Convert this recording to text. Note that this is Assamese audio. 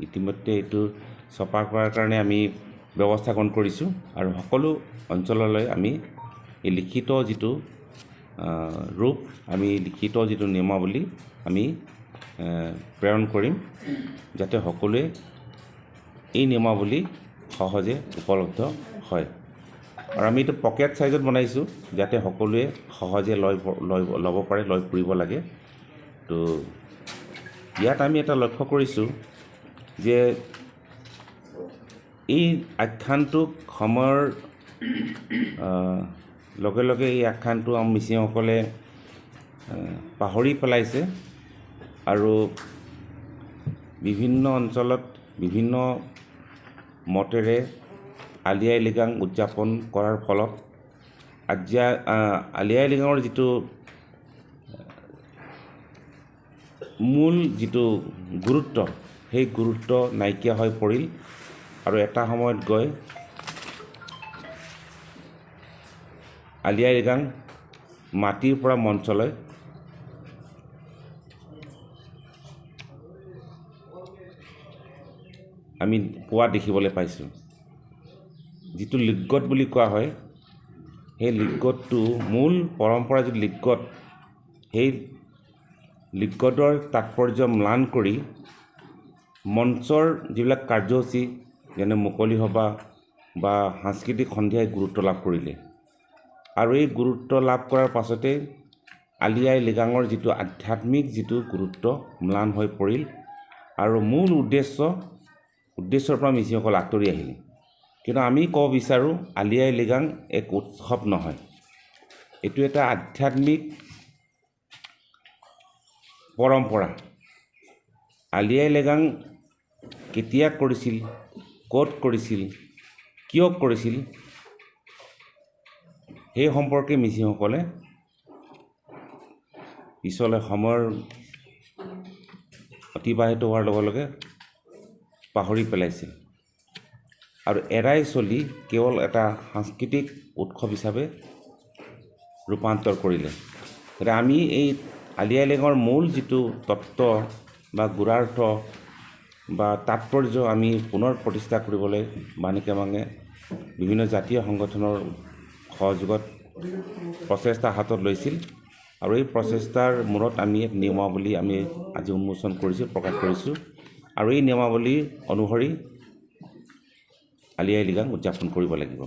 ইতিমধ্যে এইটো চপা কৰাৰ কাৰণে আমি ব্যৱস্থা গ্ৰহণ কৰিছোঁ আৰু সকলো অঞ্চললৈ আমি এই লিখিত যিটো ৰূপ, আমি লিখিত যিটো নিয়মাৱলী আমি প্ৰেৰণ কৰিম যাতে সকলোৱে এই নিয়মাৱলী সহজে উপলব্ধ হয়। আৰু আমি এইটো পকেট চাইজত বনাইছোঁ যাতে সকলোৱে সহজে লৈ প- ল'ব পাৰে লৈ ফুৰিব লাগে। তো, ইয়াত আমি এটা লক্ষ্য কৰিছোঁ যে এই আখ্যানটোক সময়ৰ লগে লগে এই আখ্যানটো আমাৰ মিচিংসকলে পাহৰি পেলাইছে। আৰু বিভিন্ন অঞ্চলত বিভিন্ন মতেৰে আলি আই লৃগাং উদযাপন কৰাৰ ফলত আজিয়া আলি আই লৃগাঙৰ যিটো মূল যিটো গুৰুত্ব সেই গুৰুত্ব নাইকিয়া হৈ পৰিল। আৰু এটা সময়ত গৈ আলি আই লৃগাং মাটিৰ পৰা মঞ্চলৈ আমি পোৱা দেখিবলৈ পাইছোঁ। যিটো লিগত বুলি কোৱা হয় সেই লিগতটো মূল পৰম্পৰা যিটো লিগত সেই লিগতৰ তাৎপৰ্য ম্লান কৰি মঞ্চৰ যিবিলাক কাৰ্যসূচী যেনে মুকলি সভা বা সাংস্কৃতিক সন্ধিয়াই গুৰুত্ব লাভ কৰিলে। আৰু এই গুৰুত্ব লাভ কৰাৰ পাছতে আলি আই লৃগাঙৰ যিটো আধ্যাত্মিক যিটো গুৰুত্ব ম্লান হৈ পৰিল আৰু মূল উদ্দেশ্য উদ্দেশ্যৰ পৰা মিচিংসকল আঁতৰি আহিল। কিন্তু আমি ক'ব বিচাৰোঁ আলি আই লৃগাং এক উৎসৱ নহয়। এইটো এটা আধ্যাত্মিক পৰম্পৰা। আলি আই লৃগাং কেতিয়া কৰিছিল, ক'ত কৰিছিল, কিয় কৰিছিল, সেই সম্পৰ্কে মিচিংসকলে পিছলৈ সময়ৰ অতিবাহিত হোৱাৰ লগে লগে পাহৰি পেলাইছিল। আৰু এৰাই চলি কেৱল এটা সাংস্কৃতিক উৎসৱ হিচাপে ৰূপান্তৰ কৰিলে। গতিকে আমি এই আলি আই লৃগাঙৰ মূল যিটো তত্ত্ব বা গুড়াৰ্থ বা তাৎপৰ্য আমি পুনৰ প্ৰতিষ্ঠা কৰিবলৈ বাণিকে মাঙে বিভিন্ন জাতীয় সংগঠনৰ সহযোগত প্ৰচেষ্টা হাতত লৈছিল আৰু এই প্ৰচেষ্টাৰ মূৰত আমি এক নিয়মাৱলী আমি আজি উন্মোচন কৰিছোঁ প্ৰকাশ কৰিছোঁ। আৰু এই নিয়মাৱলী অনুসৰি আলি আই লৃগাং উদযাপন কৰিব লাগিব।